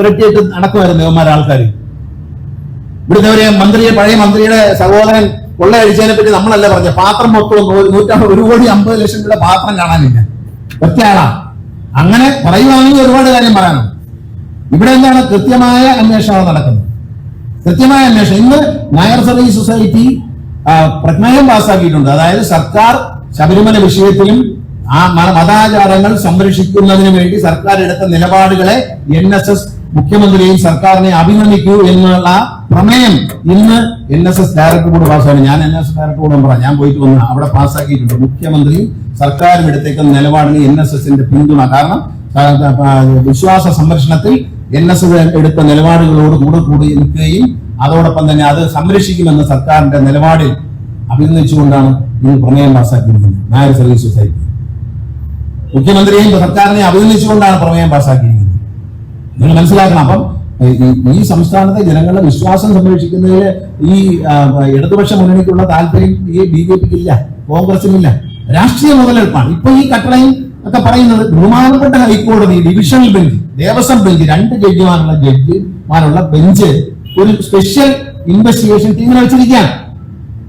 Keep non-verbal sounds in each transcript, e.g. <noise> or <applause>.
പുരട്ടിയിട്ട് നടക്കുമായിരുന്നു ഇവന്മാരെ ആൾക്കാർ ഇവിടുത്തെ ഒരു മന്ത്രിയെ പഴയ മന്ത്രിയുടെ സഹോദരൻ കൊള്ളയടിച്ചതിനെ പറ്റി നമ്മളല്ല പറഞ്ഞ പാത്രം മൊത്തം നൂ- നൂറ്റമ്പത് ഒരു കോടി അമ്പത് ലക്ഷം രൂപ പാത്രം കാണാനില്ല. ഒറ്റയാളാ. അങ്ങനെ പറയുവാണെങ്കിൽ ഒരുപാട് കാര്യം പറയാനുണ്ട്. ഇവിടെ എന്താണ് കൃത്യമായ അന്വേഷണം നടക്കുന്നത്? കൃത്യമായ അന്വേഷണം. ഇന്ന് നായർ സർവീസ് സൊസൈറ്റി പ്രമേയം പാസ്സാക്കിയിട്ടുണ്ട് അതായത് സർക്കാർ ശബരിമല വിഷയത്തിലും ആ മതാചാരങ്ങൾ സംരക്ഷിക്കുന്നതിന് വേണ്ടി സർക്കാർ എടുത്ത നിലപാടുകളെ എൻ എസ് എസ് മുഖ്യമന്ത്രിയും സർക്കാരിനെ അഭിനന്ദിക്കൂ എന്നുള്ള പ്രമേയം ഇന്ന് N S S director board പാസ്സാക്കി ഞാൻ N S S director board പറ ഞാൻ പോയിട്ട് വന്ന് അവിടെ പാസ്സാക്കിയിട്ടുണ്ട് മുഖ്യമന്ത്രിയും സർക്കാരും എടുത്തേക്കുന്ന നിലപാടിന് എൻ എസ് എസിന്റെ പിന്തുണ. കാരണം വിശ്വാസ സംരക്ഷണത്തിൽ എൻ എസ് എസ് എടുത്ത നിലപാടുകളോട് കൂടെ കൂടി നിൽക്കുകയും അതോടൊപ്പം തന്നെ അത് സംരക്ഷിക്കുമെന്ന സർക്കാരിന്റെ നിലപാടിൽ അഭിനന്ദിച്ചുകൊണ്ടാണ് ഇന്ന് പ്രമേയം പാസ്സാക്കിയിരിക്കുന്നത് നായർ സർവീസ് സൊസൈറ്റി. മുഖ്യമന്ത്രിയെയും സർക്കാരിനെയും അഭിനന്ദിച്ചുകൊണ്ടാണ് പ്രമേയം പാസ്സാക്കിയിരിക്കുന്നത് നിങ്ങൾ മനസ്സിലാക്കണം. അപ്പം ഈ- സംസ്ഥാനത്തെ ജനങ്ങളുടെ വിശ്വാസം സംരക്ഷിക്കുന്നതിൽ ഈ ഇടതുപക്ഷ മുന്നണിക്കുള്ള താല്പര്യം ഈ ബി ജെ പിക്ക് ഇല്ല കോൺഗ്രസിനില്ല. രാഷ്ട്രീയ മുതലെടുപ്പാണ്. ഇപ്പൊ ഈ കട്ടളയും ഒക്കെ പറയുന്നത് ബഹുമാനപ്പെട്ട ഹൈക്കോടതി ഡിവിഷണൽ ബെഞ്ച് ദേവസ്വം ബെഞ്ച് രണ്ട് ജഡ്ജിമാരുള്ള ജഡ്ജിമാരുള്ള ബെഞ്ച് ഒരു സ്പെഷ്യൽ ഇൻവെസ്റ്റിഗേഷൻ ടീമിനെ വെച്ചിരിക്കുകയാണ്.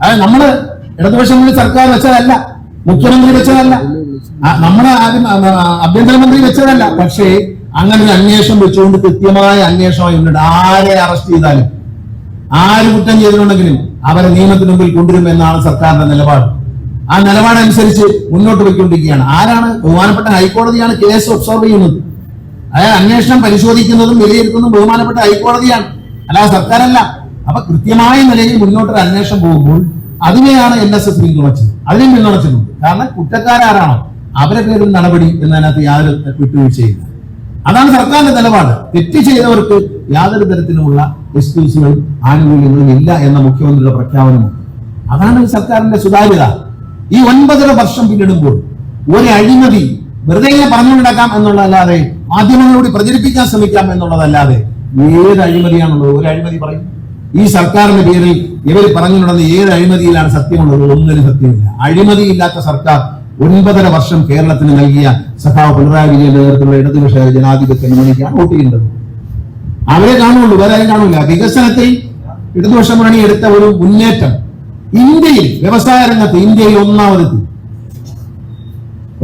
അതായത് നമ്മൾ ഇടതുപക്ഷം സർക്കാർ വെച്ചതല്ല മുഖ്യമന്ത്രി വെച്ചതല്ല. ആ, നമ്മുടെ ആദ്യം ആഭ്യന്തരമന്ത്രി വെച്ചതല്ല. പക്ഷേ അങ്ങനെ ഒരു അന്വേഷണം വെച്ചുകൊണ്ട് കൃത്യമായ അന്വേഷണം ഉണ്ട് ആരെ അറസ്റ്റ് ചെയ്താലും ആര് കുറ്റം ചെയ്തിട്ടുണ്ടെങ്കിലും അവരെ നിയമത്തിന് മുമ്പിൽ കൊണ്ടുവരുമെന്നാണ് സർക്കാരിന്റെ നിലപാട്. ആ നിലപാടനുസരിച്ച് മുന്നോട്ട് പോയിക്കൊണ്ടിരിക്കുകയാണ്. ആരാണ് ബഹുമാനപ്പെട്ട ഹൈക്കോടതിയാണ് കേസ് ഒബ്സർവ് ചെയ്യുന്നത്? അതായത് അന്വേഷണം പരിശോധിക്കുന്നതും വിലയിരുത്തുന്നതും ബഹുമാനപ്പെട്ട ഹൈക്കോടതിയാണ്. അല്ലാതെ സർക്കാരല്ല. അപ്പൊ കൃത്യമായ നിലയിൽ മുന്നോട്ടൊരു അന്വേഷണം പോകുമ്പോൾ അതിനെയാണ് എൻ എസ് എസ് പിന്തുണച്ചത്. അതിനെയും പിന്തുണച്ചിട്ടുണ്ട്. കാരണം കുറ്റക്കാരാരാണോ? അവരെ പേരിൽ നടപടി എന്നതിനകത്ത് യാതൊരു വിട്ടുവീഴ്ചയില്ല അതാണ് സർക്കാരിന്റെ നിലപാട്. തെറ്റ് ചെയ്തവർക്ക് യാതൊരു തരത്തിലുമുള്ള എക്സ്ക്യൂസുകളും ആനുകൂല്യങ്ങളും ഇല്ല എന്ന മുഖ്യമന്ത്രിയുടെ പ്രഖ്യാപനമുണ്ട്. അതാണ് സർക്കാരിന്റെ സുതാര്യത. ഈ ഒൻപതര വർഷം പിന്നിടുമ്പോൾ ഒരു അഴിമതി വെറുതെ പറഞ്ഞുണ്ടാക്കാം എന്നുള്ളതല്ലാതെ മാധ്യമങ്ങളോട് പ്രചരിപ്പിക്കാൻ ശ്രമിക്കാം എന്നുള്ളതല്ലാതെ ഏത് അഴിമതിയാണുള്ളത്? ഒരു അഴിമതി പറയും. ഈ സർക്കാരിന്റെ പേരിൽ ഇവർ പറഞ്ഞു നടന്ന ഏത് അഴിമതിയിലാണ് സത്യമുള്ളത്? ഒന്നിനും സത്യമില്ല. അഴിമതിയില്ലാത്ത സർക്കാർ ഒൻപതര വർഷം കേരളത്തിന് നൽകിയ സഖാവ് പിണറായി വിജയന്റെ നേതൃത്വത്തിലുള്ള ഇടതുപക്ഷ ജനാധിപത്യ മുന്നണിക്കാണ് വോട്ട് ചെയ്യേണ്ടത്. അവരെ കാണുള്ളൂ വേറെ ആരും കാണില്ല വികസനത്തിൽ ഇടതുപക്ഷ മുന്നണി എടുത്ത ഒരു മുന്നേറ്റം. ഇന്ത്യയിൽ വ്യവസായ രംഗത്ത് ഇന്ത്യയിൽ ഒന്നാമതെത്തി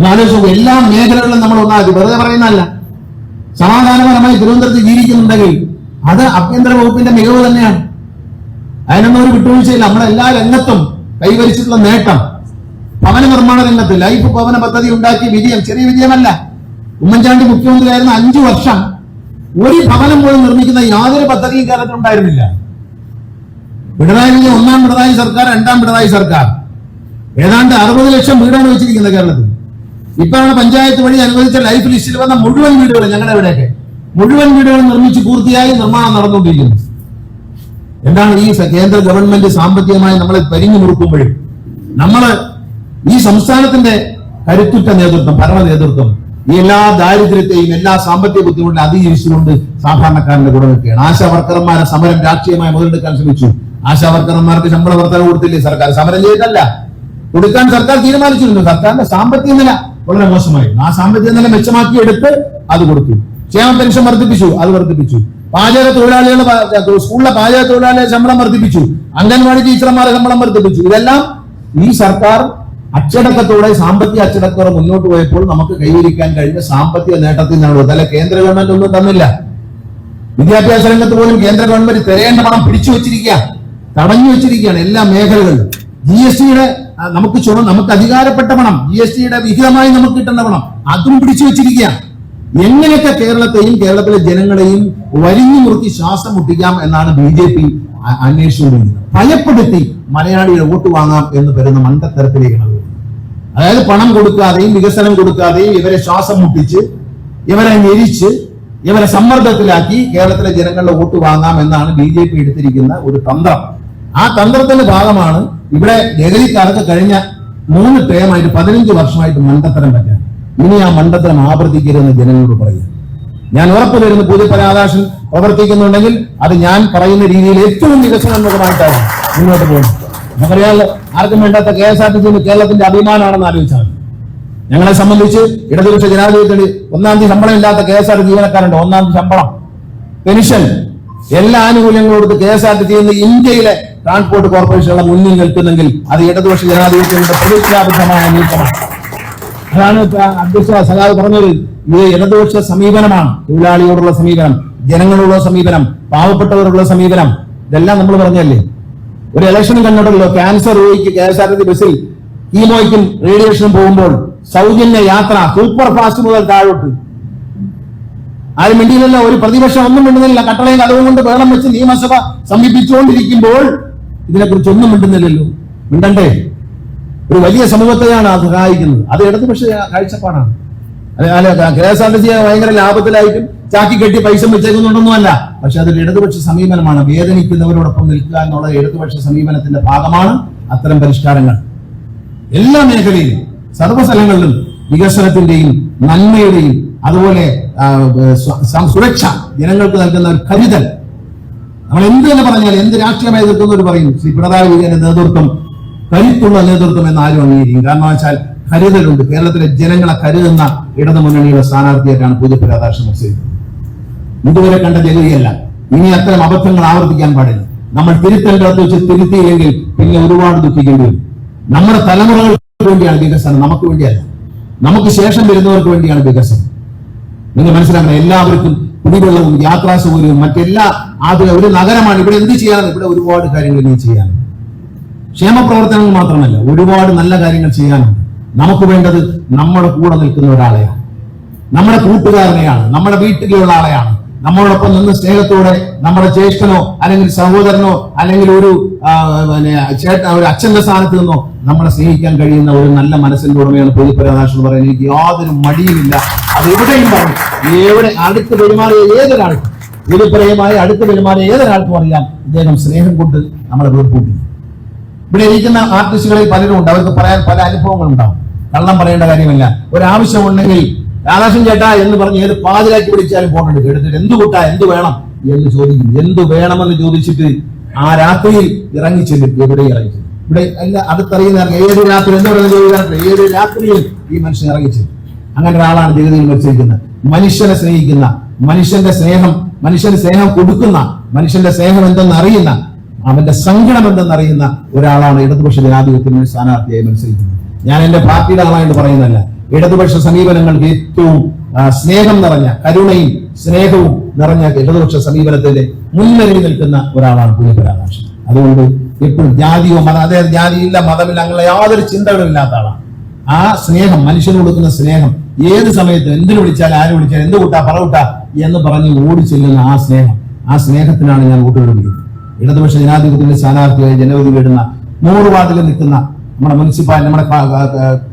ആലോചിച്ചു എല്ലാ മേഖലകളിലും നമ്മൾ ഒന്നാമത് വെറുതെ പറയുന്നതല്ല. സമാധാനപരമായി തിരുവനന്തപുരത്ത് ജീവിക്കുന്നുണ്ടെങ്കിൽ അത് ആഭ്യന്തര വകുപ്പിന്റെ മികവ് തന്നെയാണ്. അതിനൊന്നും ഒരു വിട്ടുവീഴ്ചയില്ല. നമ്മളെല്ലാ രംഗത്തും കൈവരിച്ചിട്ടുള്ള നേട്ടം. ഭവന നിർമ്മാണ രംഗത്ത് ലൈഫ് ഭവന പദ്ധതി ഉണ്ടാക്കിയ വിജയം ചെറിയ വിജയമല്ല. ഉമ്മൻചാണ്ടി മുഖ്യമന്ത്രിയായിരുന്ന അഞ്ചു വർഷം ഒരു ഭവനം പോലും നിർമ്മിക്കുന്ന യാതൊരു പദ്ധതിയും കേരളത്തിൽ ഉണ്ടായിരുന്നില്ല. പിണറായി വിജയൻ ഒന്നാം പിണറായി സർക്കാർ രണ്ടാം പിണറായി സർക്കാർ. ഏതാണ്ട് അറുപത് ലക്ഷം വീടാണ് വെച്ചിരിക്കുന്നത് കേരളത്തിൽ. ഇപ്പോഴാണ് പഞ്ചായത്ത് വഴി അനുവദിച്ച ലൈഫ് ലിസ്റ്റിൽ വന്ന മുഴുവൻ വീടുകൾ ഞങ്ങളുടെ ഇവിടെയൊക്കെ. മുഴുവൻ വീടുകൾ നിർമ്മിച്ച് പൂർത്തിയായി നിർമ്മാണം നടന്നുകൊണ്ടിരിക്കുന്നു. എന്താണ് ഈ കേന്ദ്ര ഗവൺമെന്റ് സാമ്പത്തികമായി നമ്മളെ പരിഞ്ഞു മുറുക്കുമ്പോഴും? നമ്മൾ ഈ സംസ്ഥാനത്തിന്റെ കരുത്തുറ്റ നേതൃത്വം ഭരണ നേതൃത്വം ഈ എല്ലാ ദാരിദ്ര്യത്തെയും എല്ലാ സാമ്പത്തിക ബുദ്ധിമുട്ടും അതിജീവിച്ചുകൊണ്ട് സാധാരണക്കാരന്റെ കൂടെ നിൽക്കുകയാണ്. ആശാ വർക്കർമാരെ സമരം രാഷ്ട്രീയമായി മുതലെടുക്കാൻ ശ്രമിച്ചു. ആശാ വർക്കർമാർക്ക് ശമ്പള വർധന കൊടുത്തില്ലേ സർക്കാർ? സമരം ചെയ്തിട്ടല്ല കൊടുക്കാൻ സർക്കാർ തീരുമാനിച്ചിരുന്നു. സർക്കാരിന്റെ സാമ്പത്തിക നില വളരെ മോശമായിരുന്നു. ആ സാമ്പത്തിക നില മെച്ചമാക്കിയെടുത്ത് അത് കൊടുത്തു. ക്ഷേമ പെൻഷൻ വർദ്ധിപ്പിച്ചു അത് വർദ്ധിപ്പിച്ചു. പാചക തൊഴിലാളികളുടെ സ്കൂളിലെ പാചക തൊഴിലാളികളുടെ ശമ്പളം വർദ്ധിപ്പിച്ചു. അംഗൻവാടി ടീച്ചർമാരുടെ ശമ്പളം വർദ്ധിപ്പിച്ചു. ഇതെല്ലാം ഈ സർക്കാർ അച്ചടക്കത്തോടെ സാമ്പത്തിക അച്ചടക്കത്തോടെ മുന്നോട്ട് പോയപ്പോൾ നമുക്ക് കൈവരിക്കാൻ കഴിഞ്ഞ സാമ്പത്തിക നേട്ടത്തിൽ നിന്നാണ് അതല്ല കേന്ദ്ര ഗവൺമെന്റ് ഒന്നും തന്നില്ല. വിദ്യാഭ്യാസ രംഗത്ത് പോലും കേന്ദ്ര ഗവൺമെന്റ് തിരയേണ്ട പണം പിടിച്ചു വെച്ചിരിക്കുക. തടഞ്ഞു വെച്ചിരിക്കുകയാണ് എല്ലാ മേഖലകളിലും. ജി എസ് ടിയുടെ നമുക്ക് ചുമ നമുക്ക് അധികാരപ്പെട്ട പണം ജി എസ് ടിയുടെ വിഹിതമായി നമുക്ക് കിട്ടേണ്ട പണം അതും പിടിച്ചു വെച്ചിരിക്കുക. എങ്ങനെയൊക്കെ കേരളത്തെയും കേരളത്തിലെ ജനങ്ങളെയും വലിഞ്ഞു മുറുക്കി ശ്വാസം മുട്ടിക്കാം എന്നാണ് ബി ജെ പി അന്വേഷിച്ചുകൊണ്ടിരിക്കുന്നത്. ഭയപ്പെടുത്തി മലയാളിയുടെ വോട്ട് വാങ്ങാം എന്ന് വരുന്ന മണ്ടത്തരത്തിലേക്കാണ്. അതായത് പണം കൊടുക്കാതെയും വികസനം കൊടുക്കാതെയും ഇവരെ ശ്വാസം മുട്ടിച്ച് ഇവരെ ഞെരിച്ച് ഇവരെ സമ്മർദ്ദത്തിലാക്കി കേരളത്തിലെ ജനങ്ങളുടെ വോട്ട് വാങ്ങാം എന്നാണ് ബി ജെ പി എടുത്തിരിക്കുന്ന ഒരു തന്ത്രം. ആ തന്ത്രത്തിന്റെ ഭാഗമാണ് ഇവിടെ ലഹരിക്കാർക്ക് കഴിഞ്ഞ മൂന്ന് ടേമായിട്ട് പതിനഞ്ച് വർഷമായിട്ട് മണ്ടത്തരം പറ്റാൻ ഇനി ആ മണ്ടത്തരം ആവർത്തിക്കരുതെന്ന് ജനങ്ങളോട് പറയുക. ഞാൻ ഉറപ്പു തരുന്നു പുതുപരാദാശൻ പ്രവർത്തിക്കുന്നുണ്ടെങ്കിൽ അത് ഞാൻ പറയുന്ന രീതിയിൽ ഏറ്റവും വികസനോന്മുഖമായിട്ടാണ് മുന്നോട്ട് പോകുന്നത്. നമുക്കറിയാമല്ലോ ആർക്കും വേണ്ടാത്ത K S R T C കേരളത്തിന്റെ അഭിമാനമാണെന്ന് ആലോചിച്ചാൽ ഞങ്ങളെ സംബന്ധിച്ച് ഇടതുപക്ഷ ജനാധിപത്യത്തിൽ ഒന്നാം തീയതി ശമ്പളം ഇല്ലാത്ത കെ എസ് ആർ ജീവനക്കാരുണ്ട്. ഒന്നാം തീയതി ശമ്പളം. പെൻഷൻ. എല്ലാ ആനുകൂല്യങ്ങളും കൊടുത്ത് K S R T C ഇന്ത്യയിലെ ട്രാൻസ്പോർട്ട് കോർപ്പറേഷനുള്ള മുന്നിൽ നിൽക്കുന്നെങ്കിൽ അത് ഇടതുപക്ഷ ജനാധിപത്യങ്ങളുടെ പ്രതിജ്ഞാബദ്ധമായ നീക്കമാണ്. അതാണ് അധ്യക്ഷ സഖാവ് പറഞ്ഞത്. ഇത് ഇടതുപക്ഷ സമീപനമാണ്. തൊഴിലാളിയോടുള്ള സമീപനം ജനങ്ങളോടുള്ള സമീപനം പാവപ്പെട്ടവരോടുള്ള സമീപനം. ഇതെല്ലാം നമ്മൾ പറഞ്ഞല്ലേ ഒരു ഇലക്ഷൻ കണ്ടിട്ടുള്ളൂ ക്യാൻസർ രോഗിക്ക് കെ എസ് ആർ ടി ബസ്സിൽ കീമോയ്ക്കും റേഡിയേഷനും പോകുമ്പോൾ സൗജന്യ യാത്ര സൂപ്പർ ഫാസ്റ്റ് മുതൽ താഴോട്ട്. ആരും മിണ്ടിയിലല്ല ഒരു പ്രതിപക്ഷം ഒന്നും മിണ്ടുന്നില്ല. കട്ടളയും കഥവും കൊണ്ട് വേളം വെച്ച് നിയമസഭ സമീപിച്ചുകൊണ്ടിരിക്കുമ്പോൾ ഇതിനെക്കുറിച്ച് ഒന്നും മിണ്ടുന്നില്ലല്ലോ. മിണ്ടണ്ടേ? ഒരു വലിയ സമൂഹത്തെയാണ് അത് സഹായിക്കുന്നത്. അത് ഇടതുപക്ഷ കാഴ്ചപ്പാടാണ്. അല്ല, K S R T C ഭയങ്കര ലാഭത്തിലായിട്ടും ചാക്കി കെട്ടി പൈസ വെച്ചേക്കുന്നുണ്ടൊന്നുമല്ല പക്ഷെ അതൊരു ഇടതുപക്ഷ സമീപനമാണ്. വേദനിക്കുന്നവരോടൊപ്പം നിൽക്കുക എന്നുള്ള ഇടതുപക്ഷ സമീപനത്തിന്റെ ഭാഗമാണ്. അത്തരം പരിഷ്കാരങ്ങൾ എല്ലാ മേഖലയിലും സർവസ്ഥലങ്ങളിലും വികസനത്തിന്റെയും നന്മയുടെയും അതുപോലെ സുരക്ഷ ജനങ്ങൾക്ക് നൽകുന്ന ഒരു കരുതൽ. നമ്മൾ എന്ത് തന്നെ പറഞ്ഞാൽ എന്ത് രാഷ്ട്രീയ നേതൃത്വം എന്ന് പറയും ശ്രീ പിണറായി വിജയന്റെ നേതൃത്വം കരുത്തുള്ള നേതൃത്വം എന്ന് ആരും അംഗീകരിക്കും കാരണം വെച്ചാൽ കരുതലുണ്ട്. കേരളത്തിലെ ജനങ്ങളെ കരുതുന്ന ഇടതു മുന്നണിയുടെ സ്ഥാനാർത്ഥിയായിട്ടാണ് പൂജപ്പുര രാധാകൃഷ്ണൻ മത്സരിക്കുന്നത് ഇതുവരെ കണ്ട ജഗതിയല്ല ഇനി അത്തരം അബദ്ധങ്ങൾ ആവർത്തിക്കാൻ പാടില്ല. നമ്മൾ തിരുത്തേണ്ടത് വെച്ച് തിരുത്തിയില്ലെങ്കിൽ പിന്നെ ഒരുപാട് ദുഃഖിക്കേണ്ടി വരും. നമ്മുടെ തലമുറകൾക്ക് വേണ്ടിയാണ് വികസനം. നമുക്ക് വേണ്ടിയല്ല. നമുക്ക് ശേഷം വരുന്നവർക്ക് വേണ്ടിയാണ് വികസനം. നിങ്ങൾ മനസ്സിലാക്കണം എല്ലാവർക്കും കുടിവെള്ളവും യാത്രാ സൗകര്യവും മറ്റെല്ലാ ആധുനിക ഒരു നഗരമാണ്. ഇവിടെ എന്ത് ചെയ്യാനാണ്? ഇവിടെ ഒരുപാട് കാര്യങ്ങൾ ഇനി ചെയ്യാനും ക്ഷേമ പ്രവർത്തനങ്ങൾ മാത്രമല്ല ഒരുപാട് നല്ല കാര്യങ്ങൾ ചെയ്യാനുണ്ട് നമുക്ക് വേണ്ടത് നമ്മുടെ കൂടെ നിൽക്കുന്ന ഒരാളെയാണ്. നമ്മുടെ കൂട്ടുകാരനെയാണ് നമ്മുടെ വീട്ടിലുള്ള ആളെയാണ് നമ്മളോടൊപ്പം നിന്ന് സ്നേഹത്തോടെ നമ്മുടെ ജ്യേഷ്ഠനോ അല്ലെങ്കിൽ സഹോദരനോ അല്ലെങ്കിൽ ഒരു ചേട്ട ഒരു അച്ഛന്റെ സ്ഥാനത്ത് നിന്നോ നമ്മളെ സ്നേഹിക്കാൻ കഴിയുന്ന ഒരു നല്ല മനസ്സിന്റെ ഉടമയാണ് പൊതുപരാധാശം പറയുന്നത്. എനിക്ക് യാതൊരു മടിയുമില്ല. അത് എവിടെയും പറഞ്ഞു എവിടെ അടുത്ത് പെരുമാറിയ ഏതൊരാൾക്കും പൊതുപ്രയമായ അടുത്ത് പെരുമാറിയ ഏതൊരാൾക്കും അറിയാം ഇദ്ദേഹം സ്നേഹം കൊണ്ട് നമ്മളെ വീർപ്പൂട്ടി ഇവിടെ ഇരിക്കുന്ന ആർട്ടിസ്റ്റുകളിൽ പലരും ഉണ്ട് അവർക്ക് പറയാൻ പല അനുഭവങ്ങൾ ഉണ്ടാവും കള്ളം പറയേണ്ട കാര്യമില്ല. ഒരാവശ്യമുണ്ടെങ്കിൽ രാധാകൃഷ്ണൻ ചേട്ടാ എന്ന് പറഞ്ഞ് ഏത് പാതിരാക്കി വിളിച്ചാലും ഫോൺ എടുക്കും എടുത്തിട്ട് എന്ത് കൂട്ടാ എന്ത് വേണം എന്ന് ചോദിക്കും. എന്ത് വേണമെന്ന് ചോദിച്ചിട്ട് ആ രാത്രിയിൽ ഇറങ്ങിച്ചെല്ലും എവിടെ ഇറങ്ങിച്ചെല്ലും ഇവിടെ അല്ല അടുത്തറിയുന്ന ഏത് രാത്രി? പറയുന്നത് ചോദിക്കാറില്ല ഏത് രാത്രിയിൽ ഈ മനുഷ്യൻ ഇറങ്ങിച്ചെല്ലും അങ്ങനെ ഒരാളാണ് ജഗതിയിൽ മത്സരിക്കുന്നത് മനുഷ്യനെ സ്നേഹിക്കുന്ന മനുഷ്യന്റെ സ്നേഹം മനുഷ്യന് സ്നേഹം കൊടുക്കുന്ന മനുഷ്യന്റെ സ്നേഹം എന്തെന്ന് അറിയുന്ന അവന്റെ സങ്കടം എന്തെന്ന് അറിയുന്ന ഒരാളാണ് ഇടതുപക്ഷ ജനാധിപത്യത്തിന് സ്ഥാനാർത്ഥിയായി മത്സരിക്കുന്നത്. ഞാൻ എന്റെ പാർട്ടിയുടെ പറയുന്നല്ല ഇടതുപക്ഷ സമീപനങ്ങൾക്ക് ഏറ്റവും സ്നേഹം നിറഞ്ഞ കരുണയും സ്നേഹവും നിറഞ്ഞ ഇടതുപക്ഷ സമീപനത്തിന്റെ മുൻനിരയിൽ നിൽക്കുന്ന ഒരാളാണ് പുലിപരാകാശം അതുകൊണ്ട് എപ്പോഴും ജാതിയോ മത അതായത് ജാതിയില്ല മതമില്ല അങ്ങനെ യാതൊരു ചിന്തകളും ഇല്ലാത്ത ആളാണ്. ആ സ്നേഹം മനുഷ്യന് കൊടുക്കുന്ന സ്നേഹം ഏത് സമയത്ത് എന്തിനു വിളിച്ചാലും ആര് വിളിച്ചാലും എന്ത് കൂട്ടാ പറ കൂട്ടാ എന്ന് പറഞ്ഞ് ഓടി ചെല്ലുന്ന ആ സ്നേഹം. ആ സ്നേഹത്തിനാണ് ഞാൻ വോട്ട് കൊടുക്കുന്നത്. ഇടതുപക്ഷ ജനാധിപത്യത്തിന്റെ സ്ഥാനാർത്ഥിയായി ജനവിധി വേടുന്ന നൂറ് വാർഡിൽ നിൽക്കുന്ന നമ്മുടെ മുനിസിപ്പാലിറ്റി നമ്മുടെ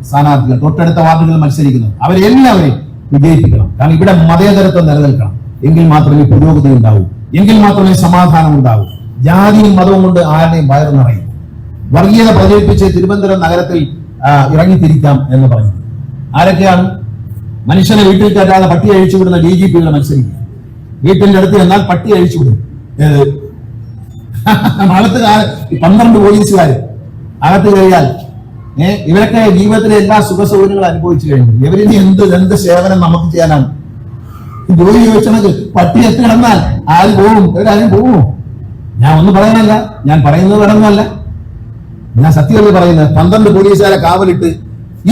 സ്ഥാനാർത്ഥികൾ തൊട്ടടുത്ത വാർഡുകളിൽ മത്സരിക്കുന്നു. അവരെല്ലാവരെയും വിജയിപ്പിക്കണം. കാരണം ഇവിടെ മതേതരത്വം നിലനിൽക്കണം. എങ്കിൽ മാത്രമേ പുരോഗതി ഉണ്ടാവൂ. എങ്കിൽ മാത്രമേ സമാധാനം ഉണ്ടാവൂ. ജാതിയും മതവും കൊണ്ട് ആരുടെയും വയറ് നിറയും. വർഗീയത പ്രചരിപ്പിച്ച് തിരുവനന്തപുരം നഗരത്തിൽ ഇറങ്ങിത്തിരിക്കാം എന്ന് പറഞ്ഞു. ആരൊക്കെയാണ്? മനുഷ്യനെ വീട്ടിൽ കയറ്റാതെ പട്ടി അഴിച്ചു വിടുന്ന ഡി ജി പികളെ മത്സരിക്കുക വീട്ടിന്റെ അടുത്ത് എന്നാൽ പട്ടി അഴിച്ചു വിടും. ഏത്? <laughs> അകത്ത് കാല- പന്ത്രണ്ട് പോലീസുകാര്. അകത്ത് കയറിയാൽ ഏഹ് ഇവരൊക്കെ ജീവിതത്തിലെ എല്ലാ സുഖ സൗകര്യങ്ങളും അനുഭവിച്ചു കഴിഞ്ഞു. ഇവരിനി എന്ത് എന്ത് സേവനം നമുക്ക് ചെയ്യാനാണ്? ജോലി ചോദിച്ചത് പട്ടി എത്തി കിടന്നാൽ ആര് പോകും? ഇവരാരും പോകുമോ? ഞാൻ ഒന്നും പറയാനല്ല ഞാൻ പറയുന്നത് വേണമെന്നല്ല ഞാൻ സത്യമല്ല പറയുന്നത് പന്ത്രണ്ട് പോലീസുകാരെ കാവലിട്ട്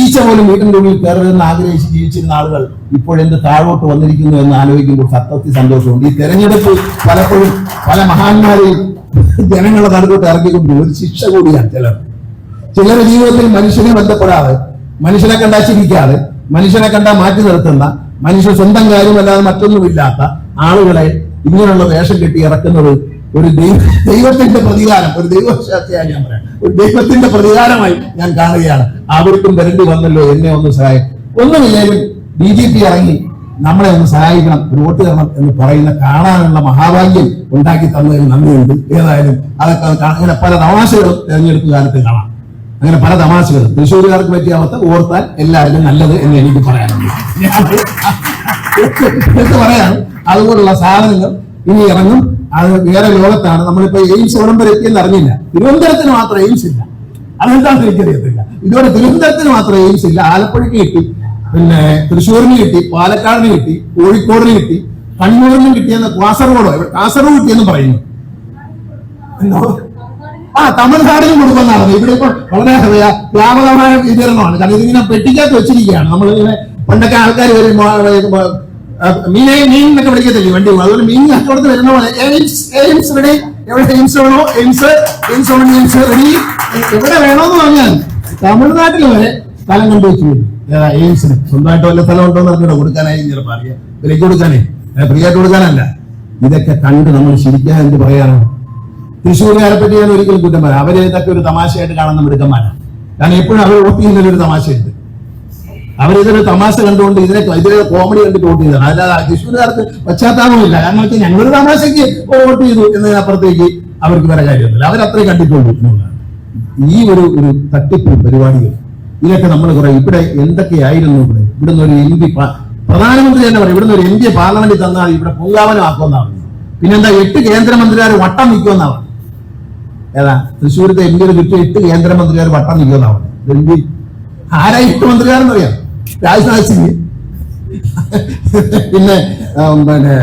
ഈച്ച പോലും വീട്ടിന്റെ ഉള്ളിൽ കയറരുതെന്ന് ആഗ്രഹിച്ച് ജീവിച്ചിരുന്ന ആളുകൾ ഇപ്പോഴെന്ത് താഴോട്ട് വന്നിരിക്കുന്നു എന്ന് ആലോചിക്കുമ്പോൾ സത്യത്തിൽ സന്തോഷമുണ്ട്. ഈ തെരഞ്ഞെടുപ്പ് പലപ്പോഴും പല മഹാന്മാരെയും ജനങ്ങളുടെ നടുക്കോട്ട് ഇറക്കിക്കൊണ്ട് ഒരു ശിക്ഷ കൂടിയാണ് ചിലർ. ചിലരുടെ ജീവിതത്തിൽ മനുഷ്യനെ ബന്ധപ്പെടാതെ മനുഷ്യനെ കണ്ടാ ചിരിക്കാതെ മനുഷ്യനെ കണ്ടാ മാറ്റി നിർത്തുന്ന മനുഷ്യ സ്വന്തം കാര്യമല്ലാതെ മറ്റൊന്നുമില്ലാത്ത ആളുകളെ ഇങ്ങനെയുള്ള വേഷം കെട്ടി ഇറക്കുന്നത് ഒരു ദൈവ ദൈവത്തിന്റെ പ്രതികാരം ഒരു ദൈവശാസ്ത്രയായി ഞാൻ പറയാം. ഒരു ദൈവത്തിന്റെ പ്രതികാരമായി ഞാൻ കാണുകയാണ്. അവർക്കും വരണ്ടി വന്നല്ലോ എന്നെ ഒന്ന് സഹായം. ഒന്നുമില്ലെങ്കിലും ബി ജെ പി ഇറങ്ങി നമ്മളെ ഒന്ന് സഹായിക്കണം വോട്ട് തരണം എന്ന് പറയുന്ന കാണാനുള്ള മഹാഭാഗ്യം ഉണ്ടാക്കി തന്നതിന് നന്ദിയുണ്ട്. ഏതായാലും അതൊക്കെ അങ്ങനെ പല തമാശകളും തെരഞ്ഞെടുപ്പ് കാലത്ത് കാണാം. അങ്ങനെ പല തമാശകളും. തൃശ്ശൂരുകാർക്ക് പറ്റിയ അവസ്ഥ ഓർത്താൽ എല്ലാവരും നല്ലത് എന്ന് എനിക്ക് പറയാനുണ്ട്. പറയാം. അതുപോലുള്ള സാധനങ്ങൾ ഇനി ഇറങ്ങും. അത് വേറെ ലോകത്താണ്. നമ്മളിപ്പോ എയിംസ് എവിടം വരെ എത്തിയെന്ന് അറിഞ്ഞില്ല. തിരുവനന്തപുരത്തിന് മാത്രം എയിംസ് ഇല്ല. അതെന്താണെന്ന് എനിക്കറിയത്തില്ല. ഇതുപോലെ തിരുവനന്തപുരത്തിന് മാത്രം എയിംസ് ഇല്ല. ആലപ്പുഴയ്ക്ക് കിട്ടി. പിന്നെ തൃശ്ശൂരിന് കിട്ടി. പാലക്കാടിന് കിട്ടി. കോഴിക്കോടിന് കിട്ടി. കണ്ണൂരിനും കിട്ടിയെന്ന് കാസർഗോഡോ? കാസർഗോഡ് കിട്ടിയെന്ന് പറയുന്നു. എന്തോ? ആ തമിഴ്നാടിനും നടന്നു ഇവിടെ ഇപ്പൊ വളരെ വ്യാ- വ്യാപകമായ വിതരണമാണ്. കാരണം ഇതിങ്ങനെ പെട്ടിക്കകത്ത് വെച്ചിരിക്കുകയാണ്. നമ്മളിങ്ങനെ പണ്ടൊക്കെ ആൾക്കാർ വരുമ്പോൾ മീനെ മീൻ എന്നൊക്കെ വിളിക്കത്തില്ലേ വണ്ടി. അതുപോലെ മീൻ കച്ചവടത്ത് വരുന്ന പോലെ എയിംസ് എയിംസ് റെഡി എവിടെ എയിംസ് വേണോ? എയിംസ് എയിംസ് വേണോ? എയിംസ് റെഡി എവിടെ വേണോന്ന് പറഞ്ഞാൽ തമിഴ്നാട്ടിൽ വരെ സ്ഥലം കണ്ടു വെച്ചു ഏതാ എയിംസിന്. സ്വന്തമായിട്ട് വല്ല സ്ഥലം ഉണ്ടോ എന്ന് പറഞ്ഞു കൊടുക്കാനായി ചിലപ്പോൾ അറിയാം വിലയ്ക്ക് കൊടുക്കാനേ. ഫ്രീ ആയിട്ട് കൊടുക്കാനല്ല. ഇതൊക്കെ കണ്ട് നമ്മൾ ശരിക്കാൻ എന്ത് പറയാനോ? തൃശ്ശൂരുകാരെ പറ്റി ഞാൻ ഒരിക്കലും കുറ്റം പറയാം. അവർ ഇതൊക്കെ ഒരു തമാശയായിട്ട് കാണുന്ന മിടുക്കന്മാരാണ് കാരണം എപ്പോഴും അവർ വോട്ട് ചെയ്യുന്നതിൽ ഒരു തമാശയുണ്ട്. അവരിതൊരു തമാശ കണ്ടുകൊണ്ട് ഇതിനെ ഇതിനെ കോമഡി കണ്ടിട്ട് വോട്ട് ചെയ്തതാണ്. അല്ലാതെ തൃശ്ശൂരുകാർക്ക് പശ്ചാത്താപമില്ല കാരണം ഞങ്ങളൊരു തമാശയ്ക്ക് വോട്ട് ചെയ്തു എന്നതിനപ്പുറത്തേക്ക് അവർക്ക് വേറെ കാര്യമൊന്നുമില്ല. അവരത്രേ കണ്ടിട്ടുള്ളൂ എന്നുള്ളതാണ്. ഈ ഒരു ഒരു തട്ടിപ്പ് പരിപാടികൾ ഇതൊക്കെ നമ്മൾ കുറെ ഇവിടെ എന്തൊക്കെയായിരുന്നു ഇവിടെ? ഇവിടുന്ന് ഒരു എം പി പ്രധാനമന്ത്രി തന്നെ പറയും ഇവിടുന്ന് ഒരു എം പി പാർലമെന്റിൽ തന്നാൽ ഇവിടെ പൊങ്കാവനം ആക്കുമെന്നാണ് പിന്നെന്താ എട്ട് കേന്ദ്രമന്ത്രിമാർ വട്ടം നിൽക്കുമെന്നാണ് ഏതാ? തൃശ്ശൂരത്തെ എം പിയുടെ ചുറ്റും എട്ട് കേന്ദ്രമന്ത്രിമാർ വട്ടം നിൽക്കുന്നതാണ് എം പി. ആരായി എട്ട് രാജ്നാഥ് സിംഗ് പിന്നെ പിന്നെ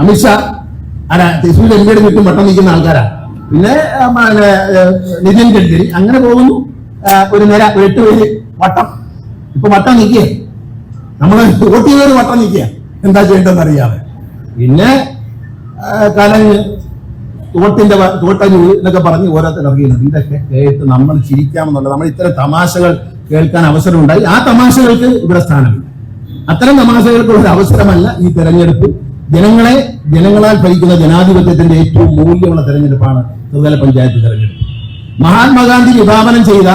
അമിത്ഷാ ആരാ? തൃശ്ശൂർ എം പിയുടെ ചുറ്റും വട്ടം നിൽക്കുന്ന ആൾക്കാരാ. പിന്നെ നിതിൻ ഗഡ്കരി. അങ്ങനെ പോകുന്നു. ഒരു നിര ഒരു എട്ട് പേര് വട്ടം. ഇപ്പൊ വട്ടം നിൽക്കുക നമ്മൾ വോട്ട് ചെയ്തവർ വട്ടം നിൽക്കുക എന്താ ചെയ്യേണ്ടതെന്ന് അറിയാതെ പിന്നെ കലങ്ങ് തോട്ടിന്റെ വ- എന്നൊക്കെ പറഞ്ഞ് ഓരോരുത്തർ ഇറങ്ങിയിരുന്നു ഇതൊക്കെ കേട്ട് നമ്മൾ ചിരിക്കാമെന്നുള്ളത്. നമ്മൾ ഇത്തരം തമാശകൾ കേൾക്കാൻ അവസരമുണ്ടായി. ആ തമാശകൾക്ക് ഇവിടെ സ്ഥാനമില്ല. അത്തരം തമാശകൾക്കുള്ള ഒരു അവസരമല്ല ഈ തെരഞ്ഞെടുപ്പ്. ജനങ്ങളെ ജനങ്ങളാൽ ഭരിക്കുന്ന ജനാധിപത്യത്തിന്റെ ഏറ്റവും മൂല്യമുള്ള തെരഞ്ഞെടുപ്പാണ് ത്രിതല പഞ്ചായത്ത് തെരഞ്ഞെടുപ്പ്. മഹാത്മാഗാന്ധി വിഭാവനം ചെയ്ത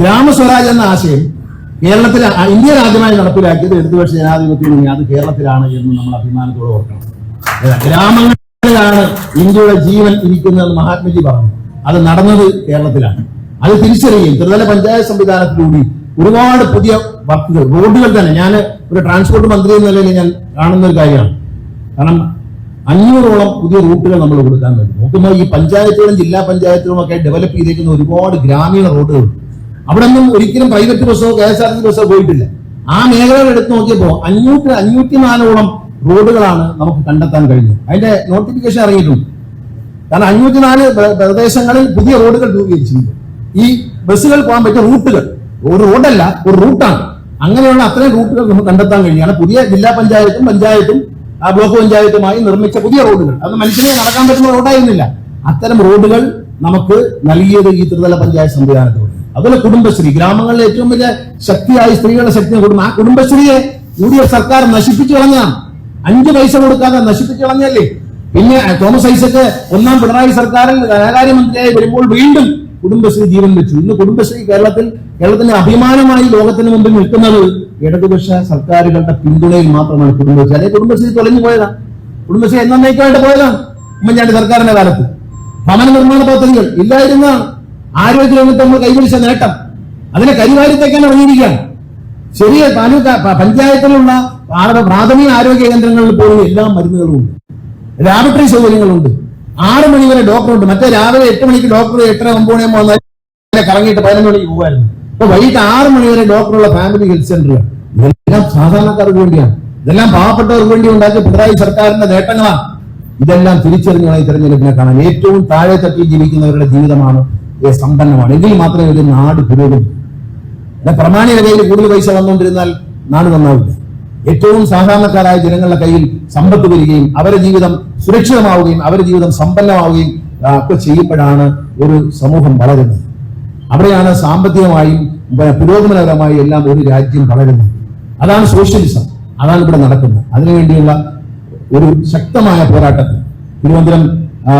ഗ്രാമസ്വരാജ് എന്ന ആശയം കേരളത്തിൽ ഇന്ത്യ ഇന്ത്യയിൽ ആദ്യമായി നടപ്പിലാക്കിയത് ഇടതുപക്ഷ ജനാധിപത്യം അത് കേരളത്തിലാണ് എന്ന് നമ്മൾ അഭിമാനത്തോടെ ഓർക്കണം. ഏതാ, ഗ്രാമങ്ങളിലാണ് ഇന്ത്യയുടെ ജീവൻ ഇരിക്കുന്നതെന്ന് മഹാത്മജി പറഞ്ഞു. അത് നടന്നത് കേരളത്തിലാണ്. അത് തിരിച്ചറിയുകയും ത്രിതല പഞ്ചായത്ത് സംവിധാനത്തിലൂടെ ഒരുപാട് പുതിയ വർക്കുകൾ റോഡുകൾ തന്നെ. ഞാൻ ഒരു ട്രാൻസ്പോർട്ട് മന്ത്രി എന്ന നിലയിൽ ഞാൻ കാണുന്ന ഒരു കാര്യമാണ്. കാരണം അഞ്ഞൂറോളം പുതിയ റൂട്ടുകൾ നമ്മൾ കൊടുക്കാൻ വേണ്ടി നോക്കുമ്പോൾ ഈ പഞ്ചായത്തുകളും ജില്ലാ പഞ്ചായത്തുകളും ഒക്കെ ഡെവലപ്പ് ചെയ്തേക്കുന്ന ഒരുപാട് ഗ്രാമീണ റോഡുകൾ. അവിടെ ഒന്നും ഒരിക്കലും പ്രൈവറ്റ് ബസ്സോ കെ എസ് ആർ ടി ബസ്സോ പോയിട്ടില്ല. ആ മേഖലകൾ എടുത്തു നോക്കിയപ്പോൾ അഞ്ഞൂറ്റി അഞ്ഞൂറ്റി നാലോളം റോഡുകളാണ് നമുക്ക് കണ്ടെത്താൻ കഴിഞ്ഞത്. അതിന്റെ നോട്ടിഫിക്കേഷൻ ഇറങ്ങിയിട്ടുണ്ട്. കാരണം അഞ്ഞൂറ്റി നാല് പ്രദേശങ്ങളിൽ പുതിയ റോഡുകൾ രൂപീകരിച്ചിട്ടുണ്ട്. ഈ ബസ്സുകൾ പോകാൻ പറ്റിയ റൂട്ടുകൾ. ഒരു റോഡല്ല ഒരു റൂട്ടാണ്. അങ്ങനെയുള്ള അത്രയും റൂട്ടുകൾ നമുക്ക് കണ്ടെത്താൻ കഴിയുകയാണ്. പുതിയ ജില്ലാ പഞ്ചായത്തും പഞ്ചായത്തും ആ ബ്ലോക്ക് പഞ്ചായത്തുമായി നിർമ്മിച്ച പുതിയ റോഡുകൾ. അത് മനുഷ്യനെ നടക്കാൻ പറ്റുന്ന റോഡായിരുന്നില്ല. അത്തരം റോഡുകൾ നമുക്ക് നൽകിയത് ഈ ത്രിതല പഞ്ചായത്ത് സംവിധാനത്തോട്. അതുപോലെ കുടുംബശ്രീ. ഗ്രാമങ്ങളിലെ ഏറ്റവും വലിയ ശക്തിയായി സ്ത്രീകളുടെ ശക്തി കൊടുക്കുന്ന ആ കുടുംബശ്രീയെ യു ഡി എഫ് സർക്കാർ നശിപ്പിച്ചു കളഞ്ഞതാണ്. അഞ്ച് പൈസ കൊടുക്കാതെ നശിപ്പിച്ചു കളഞ്ഞല്ലേ പിന്നെ തോമസ് ഐസക്ക് ഒന്നാം പിണറായി സർക്കാരിൽ ധനകാര്യമന്ത്രിയായി വരുമ്പോൾ വീണ്ടും കുടുംബശ്രീ ജീവൻ വെച്ചു. ഇന്ന് കുടുംബശ്രീ കേരളത്തിൽ കേരളത്തിന്റെ അഭിമാനമായി ലോകത്തിന് മുമ്പിൽ നിൽക്കുന്നത് ഇടതുപക്ഷ സർക്കാരുകളുടെ പിന്തുണയിൽ മാത്രമാണ് കുടുംബശ്രീ. അതേ കുടുംബശ്രീ തൊലഞ്ഞു പോയതാ. കുടുംബശ്രീ എന്നേക്കായിട്ട് പോയതാ? ഉമ്മൻചാണ്ടി സർക്കാരിന്റെ കാലത്ത്. ഭവന നിർമ്മാണ പദ്ധതികൾ ഇല്ലായിരുന്ന ആരോഗ്യ രംഗത്ത് നമ്മൾ കൈപിടിച്ച നേട്ടം. അതിനെ കരിവാരിത്തേക്കാൻ ഇറങ്ങിയിരിക്കുകയാണ്. ചെറിയ താലൂക്ക് പഞ്ചായത്തിലുള്ള ആ- പ്രാഥമിക ആരോഗ്യ കേന്ദ്രങ്ങളിൽ പോലും എല്ലാ മരുന്നുകളും ഉണ്ട്. ലാബറട്ടറി സൗകര്യങ്ങളുണ്ട്. ആറ് മണി വരെ ഡോക്ടറുണ്ട് മറ്റേ രാവിലെ എട്ട് മണിക്ക് ഡോക്ടർ എട്ടര ഒമ്പത് മണി വന്നാൽ കറങ്ങിയിട്ട് പതിനൊന്ന് മണിക്ക് പോകുമായിരുന്നു ഇപ്പൊ വൈകിട്ട് ആറ് മണി വരെ ഡോക്ടറുള്ള ഫാമിലി ഹെൽത്ത് സെന്ററുകൾ ഇതെല്ലാം സാധാരണക്കാർക്ക് വേണ്ടിയാണ്. ഇതെല്ലാം പാവപ്പെട്ടവർക്ക് വേണ്ടി ഉണ്ടാക്കിയ പിണറായി സർക്കാരിന്റെ നേട്ടങ്ങളാണ്. ഇതെല്ലാം തിരിച്ചറിഞ്ഞാണ് ഈ തെരഞ്ഞെടുപ്പിനെ കാണാൻ ഏറ്റവും താഴെ തട്ടി ജീവിക്കുന്നവരുടെ ജീവിതമാണ് സമ്പന്നമാണ്. എങ്കിൽ മാത്രമേ ഒരു നാട് പുരോഗമിക്കൂ. വിലയിൽ കൂടുതൽ പൈസ വന്നുകൊണ്ടിരുന്നാൽ നാട് നന്നാവില്ല. ഏറ്റവും സാധാരണക്കാരായ ജനങ്ങളുടെ കയ്യിൽ സമ്പത്ത് വരികയും അവരുടെ ജീവിതം സുരക്ഷിതമാവുകയും അവരുടെ ജീവിതം സമ്പന്നമാവുകയും ഒക്കെ ചെയ്യുമ്പോഴാണ് ഒരു സമൂഹം വളരുന്നത്. അവിടെയാണ് സാമ്പത്തികമായും പുരോഗമനപരമായും എല്ലാം ഒരു രാജ്യം വളരുന്നത്. അതാണ് സോഷ്യലിസം. അതാണ് ഇവിടെ നടക്കുന്നത്. അതിനുവേണ്ടിയുള്ള ഒരു ശക്തമായ പോരാട്ടത്തിൽ തിരുവനന്തപുരം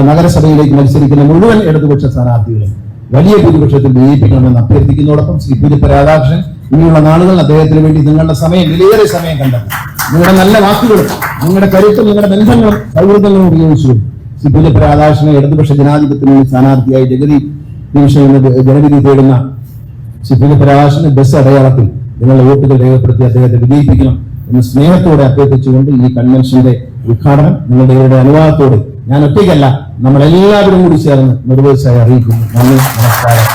നഗരസഭയിലേക്ക് മത്സരിക്കുന്ന മുഴുവൻ ഇടതുപക്ഷ സ്ഥാനാർത്ഥികളെ വലിയ ഭൂരിപക്ഷത്തിൽ വിജയിപ്പിക്കണമെന്ന് അഭ്യർത്ഥിക്കുന്നതോടൊപ്പം ശ്രീ പൂജപ്പ രാധാകൃഷ്ണൻ ഇനിയുള്ള നാളുകൾ അദ്ദേഹത്തിന് വേണ്ടി നിങ്ങളുടെ സമയം വിലയേറെ സമയം കണ്ടെത്തും. നിങ്ങളുടെ നല്ല വാക്കുകളും നിങ്ങളുടെ കരുത്തും നിങ്ങളുടെ ബന്ധങ്ങളും സൗഹൃദങ്ങളും ഉപയോഗിച്ചു ശ്രീ പ്രാദാശന ഇടതുപക്ഷ ജനാധിപത്യത്തിന് സ്ഥാനാർത്ഥിയായി ജഗതി ജനവിധി തേടുന്ന ശ്രീ പ്രാദാശന ബസ് അടയാളത്തിൽ നിങ്ങളുടെ വോട്ടുകൾ രേഖപ്പെടുത്തി അദ്ദേഹത്തെ വിജയിപ്പിക്കണം എന്ന് സ്നേഹത്തോടെ അഭ്യർത്ഥിച്ചുകൊണ്ട് ഈ കൺവെൻഷന്റെ ഉദ്ഘാടനം നിങ്ങളുടെ അനുവാദത്തോടെ ഞാൻ ഒറ്റയ്ക്കല്ല നമ്മളെല്ലാവരും കൂടി ചേർന്ന് നിർവഹിച്ചായി അറിയിക്കുന്നു. നന്ദി നമസ്കാരം.